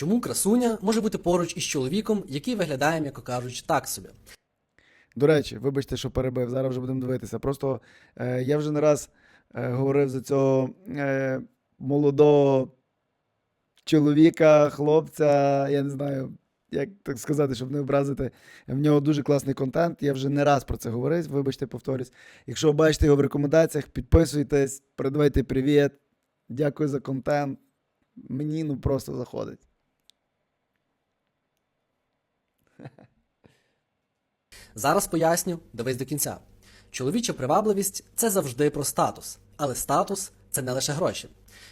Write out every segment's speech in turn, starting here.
Чому красуня може бути поруч із чоловіком, який виглядає, м'яко кажучи, так собі? До речі, вибачте, що перебив, зараз вже будемо дивитися. Просто е, я вже не раз е, говорив за цього е, молодого чоловіка, хлопця, я не знаю, як так сказати, щоб не образити. В нього дуже класний контент. Я вже не раз про це говорив, вибачте, повторюсь. Якщо бачите його в рекомендаціях, підписуйтесь, передавайте привіт. Дякую за контент. Мені ну просто заходить. Зараз поясню, дивись до кінця. Чоловіча привабливість це завжди про статус, але статус це не лише гроші.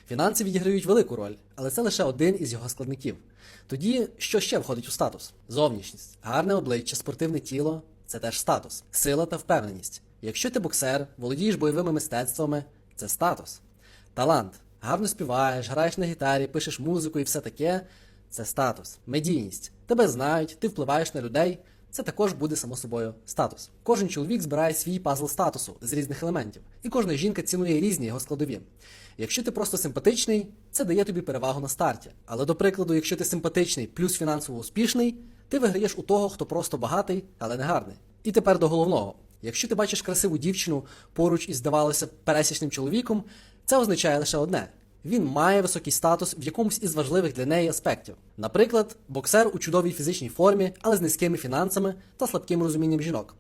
Фінанси відіграють велику роль, але це лише один із його складників. Тоді, що ще входить у статус? Зовнішність, гарне обличчя, спортивне тіло це теж статус, сила та впевненість. Якщо ти боксер, володієш бойовими мистецтвами, це статус. Талант, гарно співаєш, граєш на гітарі, пишеш музику і все таке це статус. Медійність. Тебе знають, ти впливаєш на людей. Це також буде само собою статус. Кожен чоловік збирає свій пазл статусу з різних елементів, і кожна жінка цінує різні його складові. Якщо ти просто симпатичний, це дає тобі перевагу на старті. Але до прикладу, якщо ти симпатичний плюс фінансово успішний, ти виграєш у того, хто просто багатий, але не гарний. І тепер до головного: якщо ти бачиш красиву дівчину поруч із, здавалося, пересічним чоловіком, це означає лише одне: він має високий статус в якомусь із важливих для неї аспектів. Наприклад, боксер у чудовій фізичній формі, але з низькими фінансами та слабким розумінням жінок.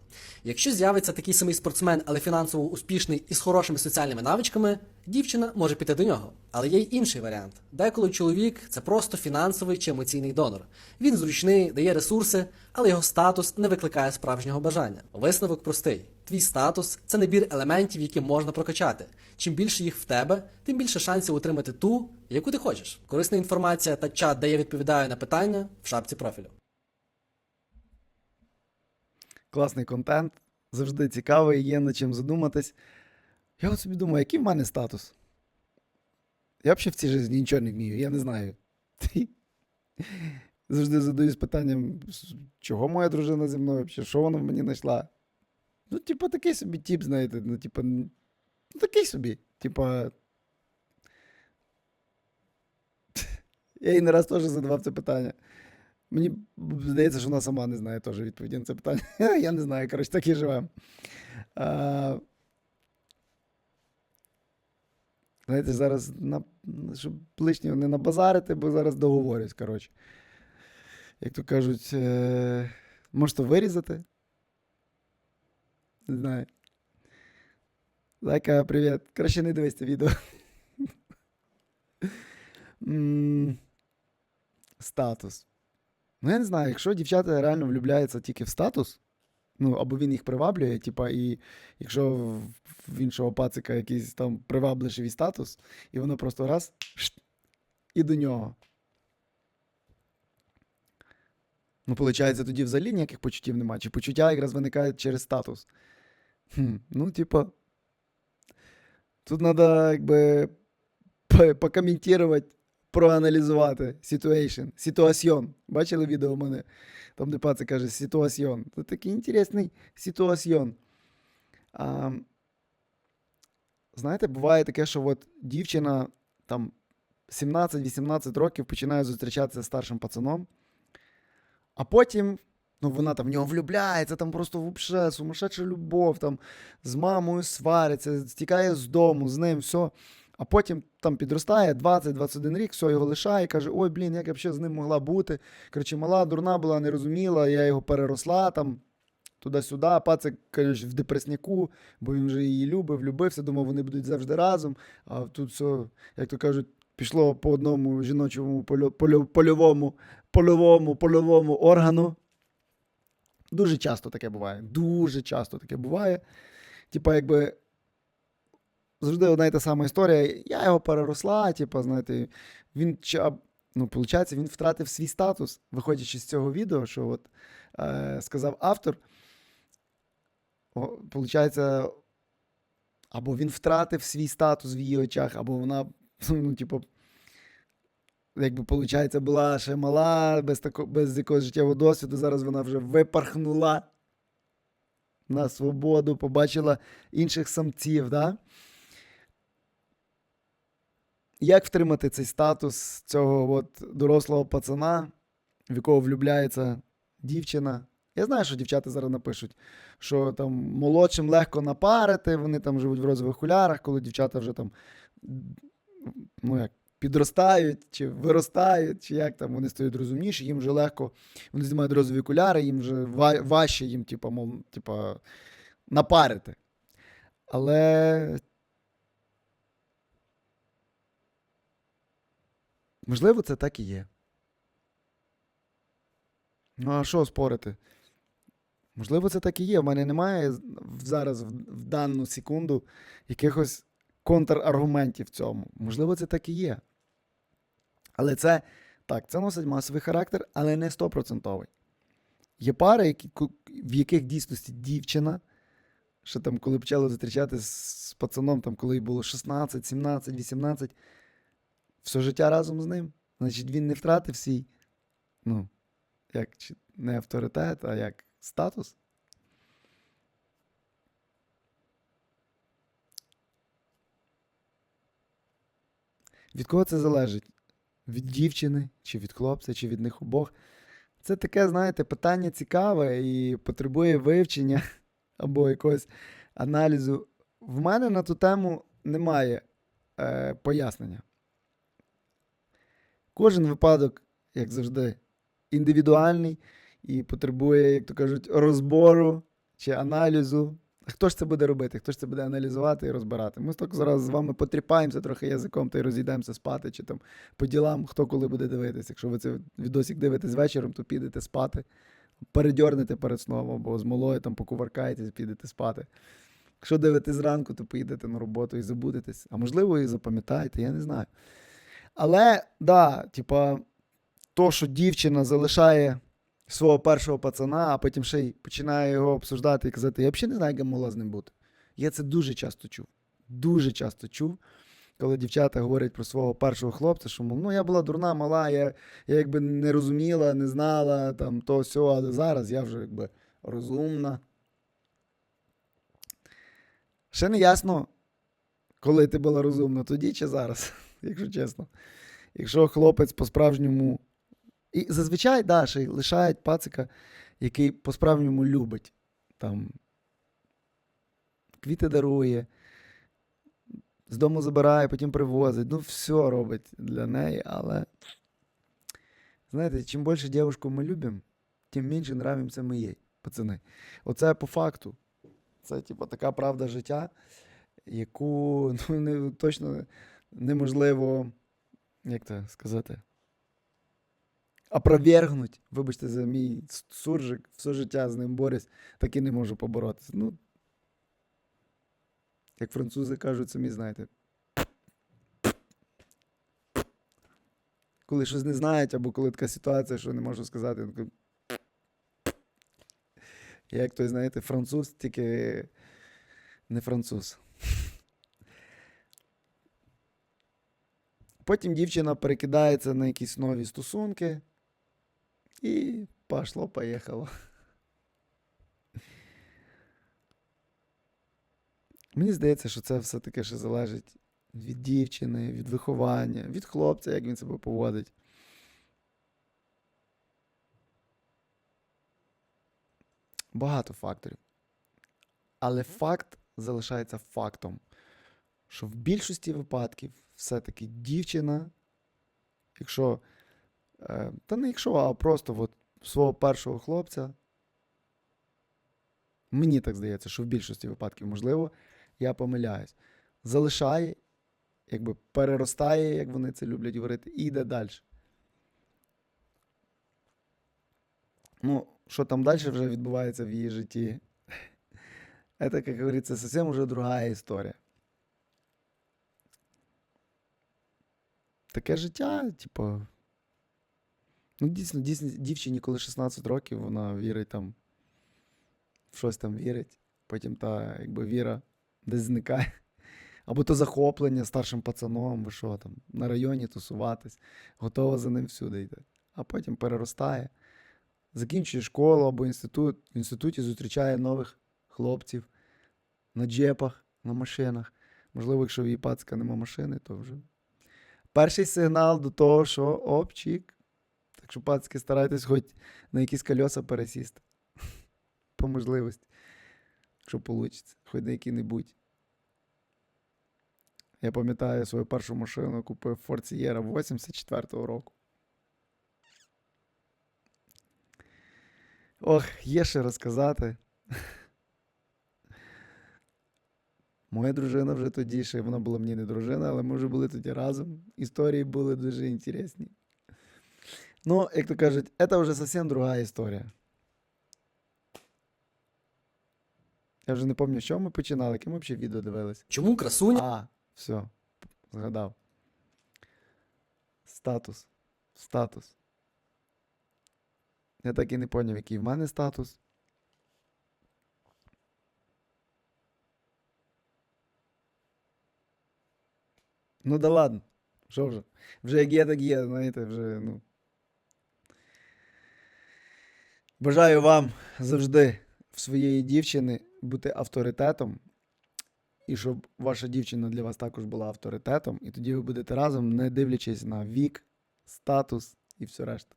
Якщо з'явиться такий самий спортсмен, але фінансово успішний і з хорошими соціальними навичками, дівчина може піти до нього. Але є й інший варіант. Деколи чоловік це просто фінансовий чи емоційний донор. Він зручний, дає ресурси, але його статус не викликає справжнього бажання. Висновок простий. Твій статус це набір елементів, які можна прокачати. Чим більше їх в тебе, тим більше шансів отримати ту, яку ти хочеш. Корисна інформація та чат, де я відповідаю на питання в шапці профілю. Класний контент, завжди цікавий, є над чим задуматись. Я от собі думаю, який в мене статус? Я взагалі в цій житті нічого не вмію, я не знаю. Завжди задаюсь питанням, чого моя дружина зі мною, що вона в мені знайшла. Ну, типа, такий собі тип, знаєте, ну, типа, ну, такий собі. Типа. Я їй не раз теж задавав це питання. Мені здається, що вона сама не знає теж відповіді на це питання. Я не знаю, коротше, так і живемо. Знаєте, зараз, на, щоб лишнього не набазарити, бо зараз договорюсь, коротше. Як то кажуть, е, можете вирізати. Не знаю. Зайка, привіт. Краще не дивись це відео. Статус. Ну, я не знаю, якщо дівчата реально влюбляються тільки в статус, ну, або він їх приваблює, типа, і якщо в, іншого пацика якийсь там привабливіший статус, і воно просто раз і до нього. Ну, виходить, тоді взагалі ніяких почуттів немає. Чи почуття якраз виникають через статус. Хм, ну, типа, тут треба, якби, покоментувати проаналізувати situation, ситуаціон. Бачили відео у мене? Там, де пацик каже ситуаціон. Це такий інтересний ситуаціон. А, знаєте, буває таке, що от дівчина там 17-18 років починає зустрічатися з старшим пацаном, а потім. Ну, вона там в нього влюбляється, там просто вообще сумасшедша любов, там з мамою свариться, стікає з дому, з ним, все. А потім там підростає 20-21 рік, все його лишає, каже: ой, блін, як я ще з ним могла бути. Коротше, мала, дурна була, не розуміла, я його переросла там туди-сюди. Пацик каже, в депресняку, бо він вже її любив, влюбився, думав, вони будуть завжди разом. А тут все, як то кажуть, пішло по одному жіночому польовому, польовому, польовому органу. Дуже часто таке буває. Дуже часто таке буває. Типа, якби завжди одна і та сама історія. Я його переросла, типу, знаєте, він ну, виходить, він втратив свій статус, виходячи з цього відео, що от е, сказав автор. Получається, або він втратив свій статус в її очах, або вона, ну, типу, якби, виходить, була ще мала, без, тако, без якогось життєвого досвіду. Зараз вона вже випархнула на свободу, побачила інших самців, да? як втримати цей статус цього от дорослого пацана, в якого влюбляється дівчина? Я знаю, що дівчата зараз напишуть, що там молодшим легко напарити, вони там живуть в розових окулярах, коли дівчата вже там ну як, підростають, чи виростають, чи як там вони стають розумніші, їм вже легко, вони знімають розові окуляри, їм вже важче їм, типа, мов, типа, напарити. Але. Можливо, це так і є. Ну, а що спорити? Можливо, це так і є. У мене немає зараз, в, дану секунду, якихось контраргументів в цьому. Можливо, це так і є. Але так, це носить масовий характер, але не стопроцентовий. Є пари, які, в яких дійсності дівчина, що там, коли почали зустрічатися з пацаном, там, коли їй було 16, 17, 18, все життя разом з ним. Значить, він не втратив свій, ну, як чи не авторитет, а як статус. Від кого це залежить? Від дівчини, чи від хлопця, чи від них обох. Це таке, знаєте, питання цікаве і потребує вивчення або якогось аналізу. В мене на ту тему немає е, пояснення. Кожен випадок, як завжди, індивідуальний і потребує, як то кажуть, розбору чи аналізу. Хто ж це буде робити? Хто ж це буде аналізувати і розбирати? Ми так зараз з вами потріпаємося трохи язиком та й розійдемося спати, чи там по ділам, хто коли буде дивитися. Якщо ви цей відосик дивитесь вечором, то підете спати, передьорнете перед сном або з малою там покуваркаєтесь, підете спати. Якщо дивитесь зранку, то поїдете на роботу і забудетесь. А можливо, і запам'ятаєте, я не знаю. Але, да, типа, то, що дівчина залишає свого першого пацана, а потім ще й починає його обсуждати і казати, я взагалі не знаю, як я могла з ним бути. Я це дуже часто чув. Дуже часто чув, коли дівчата говорять про свого першого хлопця, що мов, ну я була дурна, мала, я, я якби не розуміла, не знала там то сьо, але зараз я вже якби розумна. Ще не ясно, коли ти була розумна, тоді чи зараз, якщо чесно. Якщо хлопець по-справжньому. І зазвичай, да, ще й лишають пацика, який по-справжньому любить. Там квіти дарує, з дому забирає, потім привозить. Ну, все робить для неї, але. Знаєте, чим більше дівчинку ми любимо, тим менше нравимося ми їй, пацани. Оце по факту. Це, типу, така правда життя, яку ну, не, точно неможливо, як це сказати, опровергнуть. Вибачте за мій суржик, все життя з ним борюсь, так і не можу поборотися. Ну, як французи кажуть, самі знаєте. Коли щось не знають, або коли така ситуація, що не можу сказати, я як той, знаєте, француз, тільки не француз. Потім дівчина перекидається на якісь нові стосунки. І пошло, поїхало. Мені здається, що це все-таки ще залежить від дівчини, від виховання, від хлопця, як він себе поводить. Багато факторів. Але факт залишається фактом, що в більшості випадків все-таки дівчина, якщо, та не якщо, а просто от свого першого хлопця, мені так здається, що в більшості випадків, можливо, я помиляюсь, залишає, якби переростає, як вони це люблять говорити, і йде далі. Ну, що там далі вже відбувається в її житті, це, як говориться, зовсім уже другая історія. Таке життя, типу. Ну, дійсно, дійсно, дівчині, коли 16 років, вона вірить там, в щось там вірить. Потім та, якби, віра десь зникає. Або то захоплення старшим пацаном, ви що там, на районі тусуватись, готова за ним всюди йти. А потім переростає, закінчує школу або інститут, в інституті зустрічає нових хлопців на джепах, на машинах. Можливо, якщо в її пацка нема машини, то вже перший сигнал до того, що опчик. Так що, пацки, старайтесь хоч на якісь кольоса пересісти. По можливості. Якщо вийде, хоч на які-небудь. Я пам'ятаю свою першу машину купив Ford Sierra 84-го року. Ох, є ще розказати. Моя дружина вже тоді ще вона була мені не дружина, але ми вже були тоді разом. Історії були дуже інтересні. Ну, як то кажуть, це вже зовсім друга історія. Я вже не пам'ятаю, що ми починали, яке ми взагалі відео дивились. Чому красуня А, все, згадав. Статус. Статус. Я так і не поняв, який в мене статус. Ну да ладно. Що вже? Вже як є, так є, знаєте, вже, ну. Бажаю вам завжди в своєї дівчини бути авторитетом, і щоб ваша дівчина для вас також була авторитетом, і тоді ви будете разом, не дивлячись на вік, статус і все решта.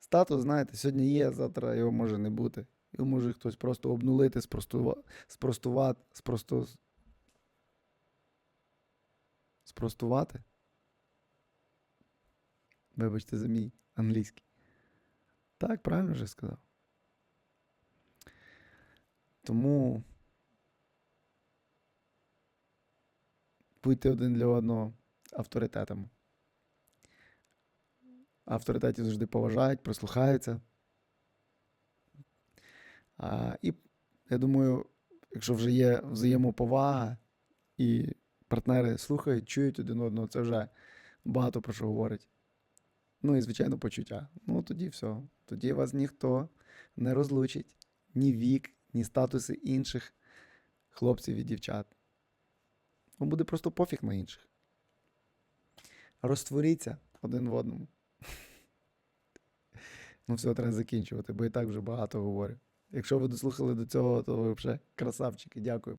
Статус, знаєте, сьогодні є, завтра його може не бути. Його може хтось просто обнулити, спростувати, спростувати, спросту... спростувати. Вибачте за мій англійський. Так, правильно вже сказав. Тому будьте один для одного авторитетами. Авторитетів завжди поважають, прислухаються. А, і я думаю, якщо вже є взаємоповага і партнери слухають, чують один одного, це вже багато про що говорить. Ну і, звичайно, почуття. Ну, тоді все. Тоді вас ніхто не розлучить ні вік, ні статуси інших хлопців і дівчат. Вам буде просто пофіг на інших. Розтворіться один в одному. Ну, все, треба закінчувати, бо і так вже багато говорю. Якщо ви дослухали до цього, то ви вже красавчики. Дякую.